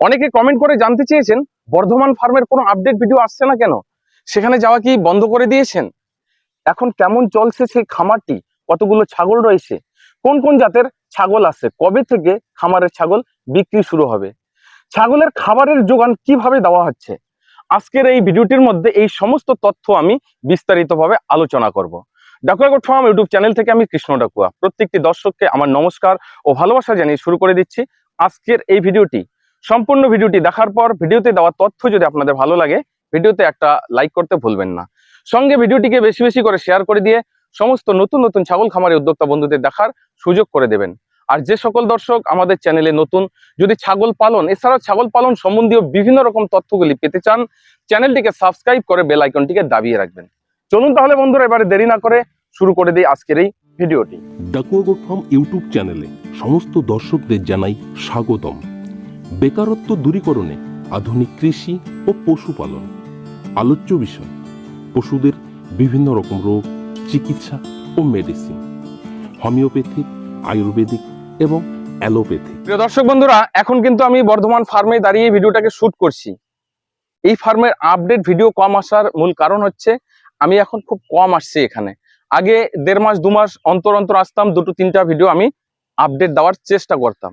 অনেকে কমেন্ট করে জানতে চেয়েছেন, বর্ধমান ফার্মের কোনো আপডেট ভিডিও আসছে না কেন? সেখানে যাওয়া কি বন্ধ করে দিয়েছেন? এখন কেমন চলছে সেই খামারটি? কতগুলো ছাগল রয়েছে? কোন কোন জাতের ছাগল আছে? কবে থেকে খামারের ছাগল বিক্রি শুরু হবে? ছাগলের খাবারের যোগান কীভাবে দেওয়া হচ্ছে? আজকের এই ভিডিওটির মধ্যে এই সমস্ত তথ্য আমি বিস্তারিতভাবে আলোচনা করব। ডাকুয়া ফার্ম ইউটিউব চ্যানেল থেকে আমি কৃষ্ণ ডাকুয়া। প্রত্যেকটি দর্শককে আমার নমস্কার ও ভালোবাসা জানিয়ে শুরু করে দিচ্ছি। আজকের এই ভিডিওটি সম্পূর্ণ ভিডিওটি দেখার পর ভিডিওতে দেওয়া তথ্য যদি আপনাদের ভালো লাগে, ভিডিওতে একটা লাইক করতে ভুলবেন না। সঙ্গে ভিডিওটিকে বেশি বেশি করে শেয়ার করে দিয়ে সমস্ত নতুন নতুন ছাগল খামারি উদ্যোক্তা বন্ধুদের দেখার সুযোগ করে দেবেন। আর যে সকল দর্শক আমাদের চ্যানেলে নতুন, যদি ছাগল পালন, এছাড়াও ছাগল পালন সম্বন্ধীয় বিভিন্ন রকম তথ্যগুলি পেতে চান চ্যানেলটিকে সাবস্ক্রাইব করে বেল আইকনটিকে দাবিয়ে রাখবেন। চলুন তাহলে বন্ধুরা, এবারে দেরি না করে শুরু করে দিই আজকের এই ভিডিওটি। ডাকুয়া গোট ফার্ম ইউটিউব চ্যানেলে সমস্ত দর্শকদের জানাই স্বাগতম। বেকারত্ব দূরীকরণে আধুনিক কৃষি ও পশুপালন। আলোচ্য বিষয়, পশুদের বিভিন্ন রকম রোগ, চিকিৎসা ও মেডিসিন হোমিওপ্যাথিক আয়ুর্বেদিক এবং অ্যালোপ্যাথিক প্রিয় দর্শক বন্ধুরা, এখন কিন্তু আমি বর্ধমান ফার্মে দাঁড়িয়ে ভিডিওটাকে শ্যুট করছি। এই ফার্মের আপডেট ভিডিও কম আসার মূল কারণ হচ্ছে, আমি এখন খুব কম আসছি এখানে। আগে দেড় মাস, দু মাস অন্তর অন্তর আসতাম, দুটো তিনটা ভিডিও আমি আপডেট দেওয়ার চেষ্টা করতাম।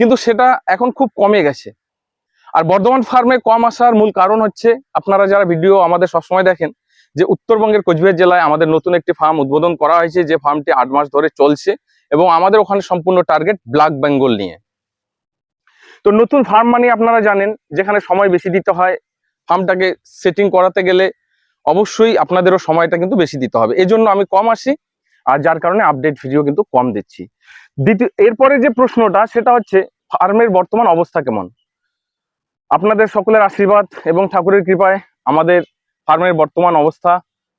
কিন্তু সেটা এখন খুব কমে গেছে। আর বর্ধমান ফার্মে কম আসার মূল কারণ হচ্ছে, আপনারা যারা ভিডিও আমাদের সবসময় দেখেন, যে উত্তরবঙ্গের কোচবিহার জেলায় আমাদের নতুন একটি ফার্ম উদ্বোধন করা হয়েছে, যে ফার্মটি আট মাস ধরে চলছে এবং আমাদের ওখানে সম্পূর্ণ টার্গেট ব্ল্যাক বেঙ্গল নিয়ে। তো নতুন ফার্ম মানে আপনারা জানেন, যেখানে সময় বেশি দিতে হয়, ফার্মটাকে সেটিং করাতে গেলে অবশ্যই আপনাদেরও সময়টা কিন্তু বেশি দিতে হবে। এই জন্য আমি কম আসি আর যার কারণে আপডেট ভিডিও কিন্তু কম দিচ্ছি। দ্বিতীয়, এরপরে যে প্রশ্নটা, সেটা হচ্ছে, ফার্মের বর্তমান অবস্থা কেমন? আপনাদের সকলের আশীর্বাদ এবং ঠাকুরের কৃপায় আমাদের ফার্মের বর্তমান অবস্থা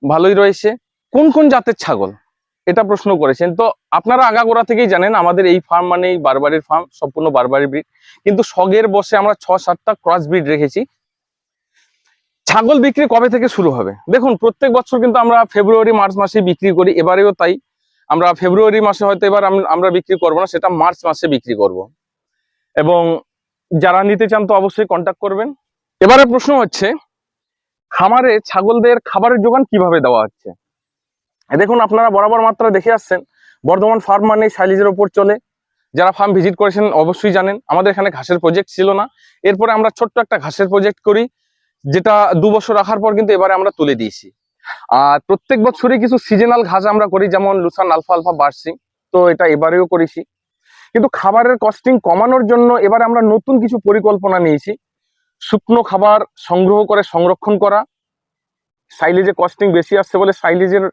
ভালোই রয়েছে। কোন কোন জাতের ছাগল? এটা প্রশ্ন করেছেন। তো আপনারা আগাগোড়া থেকেই জানেন, আমাদের এই ফার্ম মানেই বারবারির ফার্ম, সম্পূর্ণ বারবারি ব্রিড। কিন্তু সগের বসে আমরা ছ সাতটা ক্রস ব্রিড রেখেছি। ছাগল বিক্রি কবে থেকে শুরু হবে? দেখুন, প্রত্যেক বছর কিন্তু আমরা ফেব্রুয়ারি মার্চ মাসে বিক্রি করি, এবারেও তাই। আমরা ফেব্রুয়ারি মাসে হয়তো এবার আমরা বিক্রি করব না, সেটা মার্চ মাসে বিক্রি করব। এবং যারা নিতে চান তো অবশ্যই কন্ট্যাক্ট করবেন। এবারে প্রশ্ন হচ্ছে, খামারে ছাগলদের খাবারের যোগান কীভাবে দেওয়া হচ্ছে? দেখুন, আপনারা বরাবর মাত্রা দেখে আসছেন, বর্ধমান ফার্ম মানে সাইলিজের ওপর চলে। যারা ফার্ম ভিজিট করেছেন অবশ্যই জানেন, আমাদের এখানে ঘাসের প্রজেক্ট ছিল না। এরপরে আমরা ছোট্ট একটা ঘাসের প্রজেক্ট করি। যেটা দু বছর রাখার পর কিন্তু এবারে আমরা তুলে দিয়েছি। আর প্রত্যেক বছরই কিছু সিজনাল ঘাস আমরা করি, যেমন লুসান আলফা আলফা বার্সিং। তো এটা এবারেও করেছি। কিন্তু খাবারের কস্টিং কমানোর জন্য এবারে আমরা নতুন কিছু পরিকল্পনা নিয়েছি। শুকনো খাবার সংগ্রহ করে সংরক্ষণ করা। সাইলেজে কস্টিং বেশি আসছে বলে সাইলেজের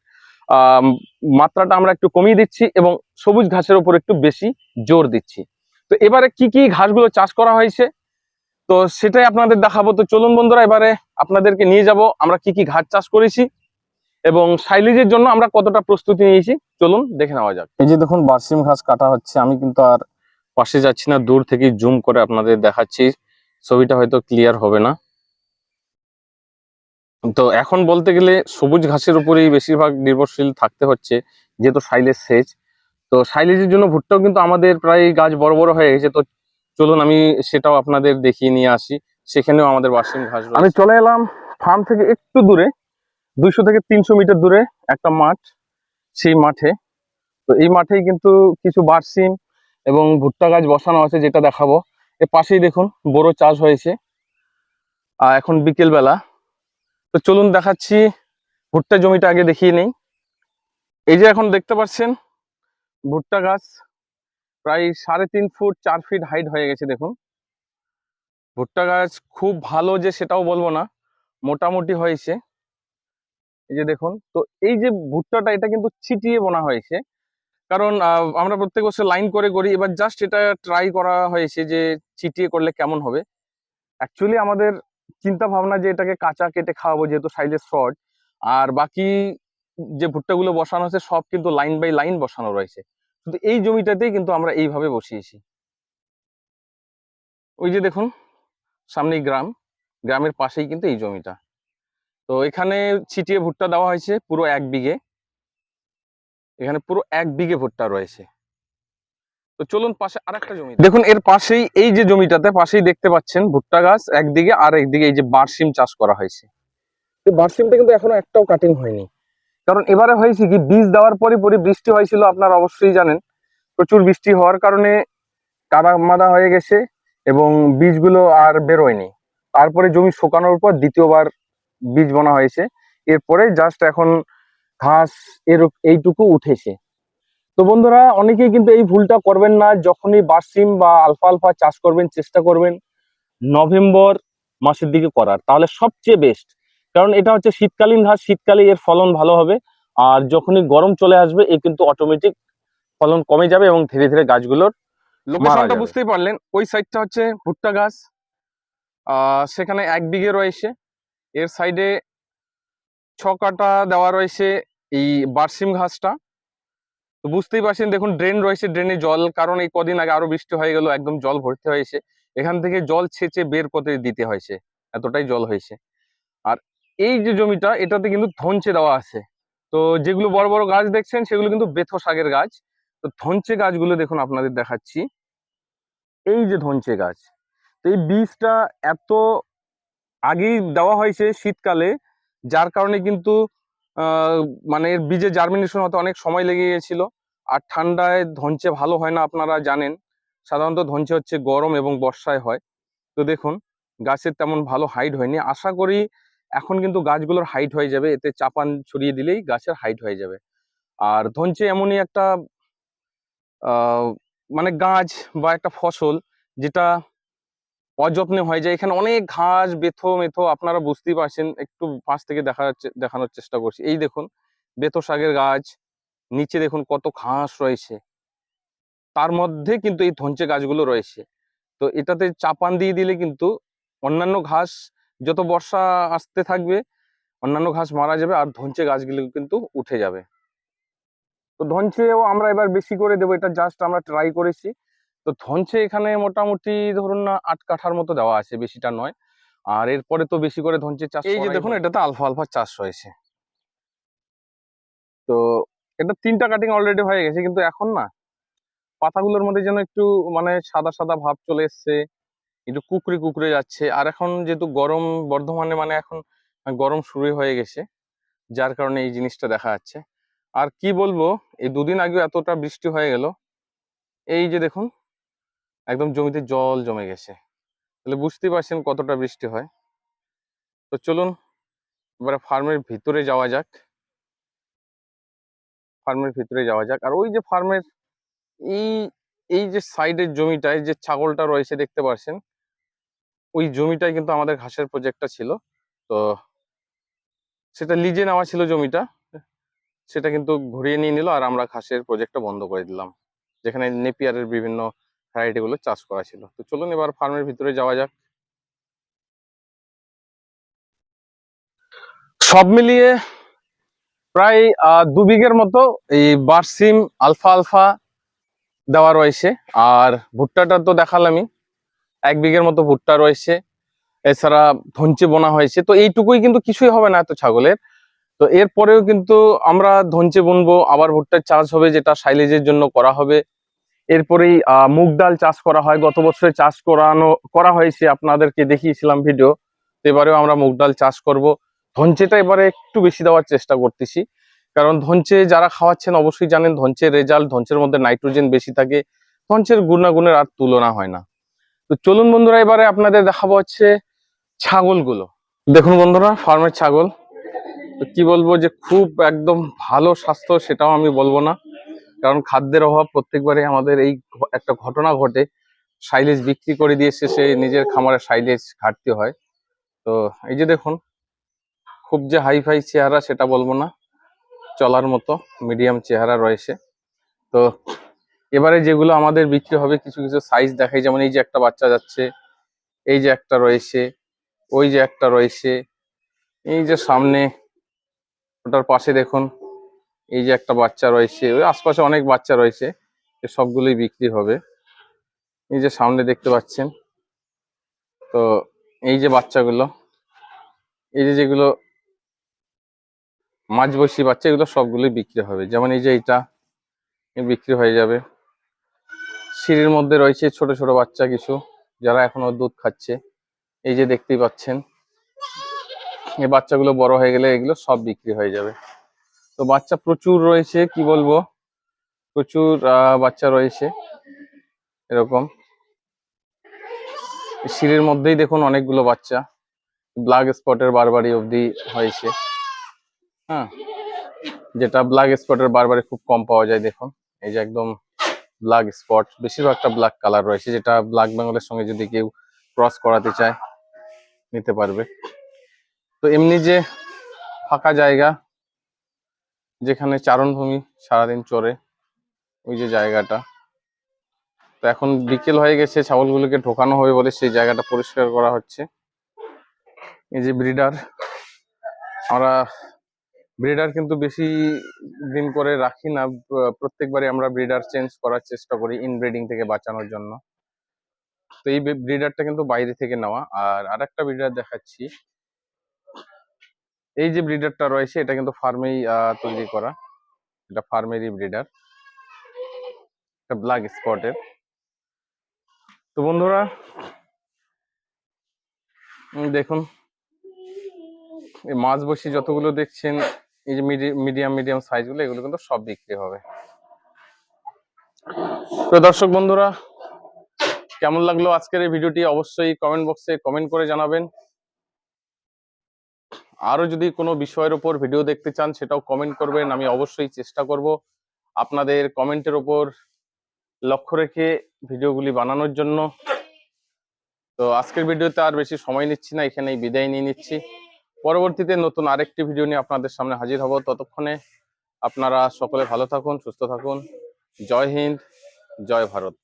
মাত্রাটা আমরা একটু কমিয়ে দিচ্ছি এবং সবুজ ঘাসের উপর একটু বেশি জোর দিচ্ছি। তো এবারে কি কি ঘাসগুলো চাষ করা হয়েছে? তো সেটাই আপনাদের দেখাবো। তো চলুন বন্ধুরা, এবারে আপনাদেরকে নিয়ে যাব। আমরা কি কি ঘাস চাষ করেছি এবং সাইলেজের জন্য আমরা কতটা প্রস্তুতি নিয়েছি। চলুন দেখে নেওয়া যাক। এই যে দেখুন, বার্সিম ঘাস কাটা হচ্ছে। আমি কিন্তু আর পাশে যাচ্ছি না, দূর থেকে জুম করে আপনাদের দেখাচ্ছি। ছবিটা হয়তো ক্লিয়ার হবে না। তো এখন বলতে গেলে সবুজ ঘাসের উপরেই বেশিরভাগ নির্ভরশীল থাকতে হচ্ছে, যেহেতু সাইলেজ সেচ। তো সাইলেজের জন্য ভুট্টাও কিন্তু আমাদের প্রায় গাছ বড় বড় হয়ে গেছে। তো চলুন আমি সেটাও আপনাদের দেখিয়ে নিয়ে আসি। সেখানেও আমাদের বাসিম ঘাস আমি চলে এলাম ফার্ম থেকে একটু দূরে, দুইশো থেকে তিনশো মিটার দূরে একটা মাঠ, সেই মাঠে। তো এই মাঠেই কিন্তু কিছু বার্সিম এবং ভুট্টা গাছ বসানো আছে যেটা দেখাবো। এর পাশেই দেখুন বড় চাষ হয়েছে। আর এখন বিকেল বেলা তো চলুন দেখাচ্ছি, ভুট্টা জমিটা আগে দেখিয়ে নেই। এই যে এখন দেখতে পাচ্ছেন, ভুট্টা গাছ। প্রায় সাড়ে তিন ফুট, চার ফিট হাইট হয়ে গেছে, দেখুন। ভুট্টা গাছ খুব ভালো যে সেটাও বলব না, মোটামুটি হয়েছে। এই যে দেখুন, তো এই যে ভুট্টাটা, এটা কিন্তু ছিটিয়ে বোনা হয়েছে। কারণ আমরা প্রত্যেক বছর লাইন করে করি, এবার জাস্ট এটা ট্রাই করা হয়েছে যে ছিটিয়ে করলে কেমন হবে। অ্যাকচুয়ালি আমাদের চিন্তা ভাবনা যে এটাকে কাঁচা কেটে খাওয়াবো, যেহেতু সাইজের শর্ট আর বাকি যে ভুট্টাগুলো বসানো আছে, সব কিন্তু লাইন বাই লাইন বসানো রয়েছে। শুধু এই জমিটাতেই কিন্তু আমরা এইভাবে বসিয়েছি। ওই যে দেখুন, সামনেই গ্রাম, গ্রামের পাশেই কিন্তু এই জমিটা। তো এখানে ছিটিয়ে ভুট্টা দেওয়া হয়েছে পুরো এক বিঘে। এখানে পুরো এক বিঘে ভুট্টা রয়েছে। তো চলুন পাশে আরেকটা জমি দেখুন, এর পাশেই, এই যে জমিটাতে পাশেই দেখতে পাচ্ছেন ভুট্টা গাছ, একদিকে আর একদিকে এই যে বারসিম চাষ করা হয়েছে। বারসিমটা কিন্তু এখনও একটাও কাটিং হয়নি। কারণ এবারে হয়েছে কি, বীজ দেওয়ার পরে পরে বৃষ্টি হয়েছিল, আপনারা অবশ্যই জানেন। প্রচুর বৃষ্টি হওয়ার কারণে কাদা মাদা হয়ে গেছে এবং বীজগুলো আর বেরোয়নি। তারপরে জমি শুকানোর পর দ্বিতীয়বার বীজ বোনা হয়েছে। এরপরে জাস্ট এখন ঘাস এর, এইটুকু উঠেছে। তো বন্ধুরা, অনেকেই কিন্তু এই ভুলটা করবেন না। যখনই বার্সিম বা আলফা আলফা চাষ করবেন, চেষ্টা করবেন নভেম্বর মাসের দিকে করার। তাহলে সবচেয়ে বেস্ট কারণ এটা হচ্ছে শীতকালীন ঘাস শীতকালে এর ফলন ভালো হবে। আর যখনই গরম চলে আসবে এ কিন্তু অটোমেটিক ফলন কমে যাবে এবং ধীরে ধীরে গাছগুলোর লোকেশনটা বুঝতেই পারলেন। ওই সাইডটা হচ্ছে ভুট্টা গাছ। সেখানে এক বিঘে রয়েছে। এর সাইডে ছ কাটা দেওয়া রয়েছে এই বার্সিম ঘাসটা। তো বুঝতেই পারছেন দেখুন ড্রেন রয়েছে ড্রেনে জল। কারণ এই কদিন আগে আরও বৃষ্টি হয়ে গেল একদম জল ভর্তি হয়েছে। এখান থেকে জল ছেঁচে বের করতে দিতে হয়েছে। এতটাই জল হয়েছে। এই যে জমিটা, এটাতে কিন্তু ধনচে দেওয়া আছে। তো যেগুলো বড় বড় গাছ দেখছেন, সেগুলো কিন্তু বেথো শাকের গাছ। তো ধনচে গাছগুলো দেখুন আপনাদের দেখাচ্ছি। এই যে ধনচে গাছ, তো এই বীজটা এত আগেই দেওয়া হয়েছে শীতকালে, যার কারণে কিন্তু মানে এর বীজে জার্মিনেশন হতে অনেক সময় লেগে গিয়েছিল। আর ঠান্ডায় ধনচে ভালো হয় না আপনারা জানেন। সাধারণত ধনচে হচ্ছে গরম এবং বর্ষায় হয়। তো দেখুন, গাছের তেমন ভালো হাইট হয়নি। আশা করি এখন কিন্তু গাছগুলোর হাইট হয়ে যাবে, এতে চাপান ছড়িয়ে দিলেই গাছের হাইট হয়ে যাবে। আর ধনচে এমনই একটা মানে গাছ বা একটা ফসল যেটা অযত্নে হয়ে যায়। এখানে অনেক ঘাস, বেথো, মেথো, আপনারা বুঝতেই পারছেন, একটু পাশ থেকে দেখা দেখানোর চেষ্টা করছি। এই দেখুন, বেথো শাকের গাছ, নিচে দেখুন কত ঘাস রয়েছে। তার মধ্যে কিন্তু এই ধনচে গাছগুলো রয়েছে। তো এটাতে চাপান দিয়ে দিলে কিন্তু অন্যান্য ঘাস যত বর্ষা আসতে থাকবে অন্যান্য ঘাস মারা যাবে আর ধনচে গাছগুলো কিন্তু উঠে যাবে। তো ধনচেও আমরা এবার বেশি করে দেবো এটা জাস্ট আমরা ট্রাই করেছি। তো ধনচে এখানে মোটামুটি ধরুন না আট কাঠার মতো দেওয়া আছে বেশিটা নয়। আর এরপরে তো বেশি করে ধনচে চাষ এই যে দেখুন। এটাতে আলফা আলফা চাষ হয়েছে। তো এটা তিনটা কাটিং অলরেডি হয়ে গেছে কিন্তু এখন না পাতাগুলোর মধ্যে যেন একটু মানে সাদা সাদা ভাব চলে এসছে। একটু কুকড়ে কুকড়ে যাচ্ছে। আর এখন যেহেতু গরম, বর্ধমানে মানে এখন গরম শুরু হয়ে গেছে, যার কারণে এই জিনিসটা দেখা যাচ্ছে। আর কি বলব, এই দুদিন আগে এতটা বৃষ্টি হয়ে গেল, এই যে দেখুন, একদম জমিতে জল জমে গেছে। তাহলে বুঝতেই পারছেন কতটা বৃষ্টি হয়। তো চলুন, এবারে ফার্মের ভিতরে যাওয়া যাক। ফার্মের ভিতরে যাওয়া যাক। আর ওই যে ফার্মের এই এই যে সাইডের জমিটায় যে ছাগলটা রয়েছে, দেখতে পাচ্ছেন ওই জমিটায় কিন্তু আমাদের ঘাসের প্রজেক্টটা ছিল। তো সেটা লিজে নেওয়া ছিল জমিটা। সেটা কিন্তু ঘুরিয়ে নিয়ে নিল আর আমরা ঘাসের প্রজেক্টটা বন্ধ করে দিলাম। যেখানে নেপিয়ারের বিভিন্ন ভ্যারাইটিগুলো চাষ করা ছিল। তো চলুন এবার ফার্মের ভিতরে যাওয়া যাক। সব মিলিয়ে প্রায় দু বিঘের মতো এই বার্সিম আলফা আলফা দেওয়া রয়েছে। আর ভুট্টাটা তো দেখালামই। এক বিঘের মতো ভুট্টা রয়েছে, এছাড়া ধঞ্চে বোনা হয়েছে, তো এইটুকুই কিন্তু কিছুই হবে না এত ছাগলের। তো এরপরেও কিন্তু আমরা ধঞ্চে বুনবো, আবার ভুট্টার চাষ হবে যেটা সাইলেজের জন্য করা হবে। এরপরেই মুগ ডাল চাষ করা হয়, গত বছরে চাষ করানো, করা হয়েছে, আপনাদেরকে দেখিয়েছিলাম ভিডিও। এবারেও আমরা মুগ ডাল চাষ করব। ধঞ্চেটা এবারে একটু বেশি দেওয়ার চেষ্টা করতেছি, কারণ ধঞ্চে যারা খাওয়াচ্ছেন অবশ্যই জানেন, ধঞ্চের রেজাল্ট, ধঞ্চের মধ্যে নাইট্রোজেন বেশি থাকে, ধঞ্চের গুণাগুণের আর তুলনা হয় না। তো চলুন বন্ধুরা, এবারে আপনাদের দেখাবো হচ্ছে ছাগলগুলো। দেখুন বন্ধুরা, ফার্মের ছাগল। তো কি বলব যে খুব একদম ভালো স্বাস্থ্য, সেটাও আমি বলব না। কারণ খাদ্যের অভাব প্রত্যেকবারে আমাদের এই একটা ঘটনা ঘটে। সাইলেজ বিক্রি করে দিয়ে শেষে নিজের খামারে সাইলেজ ঘাটতি হয়। তো এই যে দেখুন, খুব যে হাই ফাই চেহারা, সেটা বলব না। চলার মতো মিডিয়াম চেহারা রয়েছে। তো এবারে যেগুলো আমাদের বিক্রি হবে কিছু কিছু সাইজ দেখাই, যেমন এই যে একটা বাচ্চা যাচ্ছে, এই যে একটা রয়েছে, ওই যে একটা রয়েছে, এই যে সামনে, ওটার পাশে দেখুন, এই যে একটা বাচ্চা রয়েছে, ওই আশপাশে অনেক বাচ্চা রয়েছে সবগুলোই বিক্রি হবে। এই যে সামনে দেখতে পাচ্ছেন, তো এই যে বাচ্চাগুলো, এই যে যেগুলো মাঝবয়সী বাচ্চা, এগুলো সবগুলোই বিক্রি হবে। যেমন এই যে এইটা বিক্রি হয়ে যাবে। সিঁড়ির মধ্যে রয়েছে ছোট ছোট বাচ্চা কিছু, যারা এখনও দুধ খাচ্ছে। এই যে দেখতেই পাচ্ছেন, এই বাচ্চাগুলো বড় হয়ে গেলে এগুলো সব বিক্রি হয়ে যাবে। তো বাচ্চা প্রচুর রয়েছে, কি বলব? প্রচুর বাচ্চা রয়েছে, এরকম। সিঁড়ির মধ্যেই দেখুন অনেকগুলো বাচ্চা ব্ল্যাক স্পটের বারবারই অবধি হয়েছে। হ্যাঁ যেটা ব্ল্যাক স্পটের বারবারি খুব কম পাওয়া যায়, দেখুন। এই যে একদম ব্ল্যাক স্পট বেশিরভাগটা ব্ল্যাক কালার রয়েছে, যেটা ব্ল্যাক বেঙ্গলের সঙ্গে যদি কেউ ক্রস করাতে চায়, নিতে পারবে। তো এমনি যে ফাঁকা জায়গা, যেখানে চারণভূমি সারাদিন চড়ে, ওই যে জায়গাটা। তো এখন বিকেল হয়ে গেছে, ছাগলগুলোকে ঢোকানো হবে বলে সেই জায়গাটা পরিষ্কার করা হচ্ছে। এই যে ব্রিডার আমরা ব্রিডার কিন্তু বেশি দিন করে রাখি না, প্রত্যেকবারই আমরা ব্রিডার চেঞ্জ করার চেষ্টা করি ইনব্রিডিং থেকে বাঁচানোর জন্য। তো এই ব্রিডারটা কিন্তু বাইরে থেকে নেওয়া। আর আরেকটা ব্রিডার দেখাচ্ছি। এই যে ব্রিডারটা রয়েছে, এটা কিন্তু ফার্মেই তৈরি করা। এটা ফার্মেরই ব্রিডার এটা ব্ল্যাক স্পটের তো বন্ধুরা দেখুন। এই মাছ বসি যতগুলো দেখছেন এই যে মিডিয়াম মিডিয়াম সাইজগুলো এগুলো কিন্তু সব বিক্রি হবে। তো দর্শক বন্ধুরা, কেমন লাগল আজকের এই ভিডিওটি? অবশ্যই কমেন্ট বক্সে কমেন্ট করে জানাবেন। আরও যদি কোনো বিষয়ের উপর ভিডিও দেখতে চান, সেটাও কমেন্ট করবেন। আমি অবশ্যই চেষ্টা করব আপনাদের কমেন্টের উপর লক্ষ্য রেখে ভিডিওগুলি বানানোর জন্য। তো আজকের ভিডিওতে আর বেশি সময় নিচ্ছি না, এখানেই বিদায় নিয়ে নিচ্ছি। পরবর্তীতে নতুন আরেকটি ভিডিও নিয়ে আপনাদের সামনে হাজির হব। ততক্ষণে আপনারা সকলে ভালো থাকুন, সুস্থ থাকুন। জয় হিন্দ, জয় ভারত।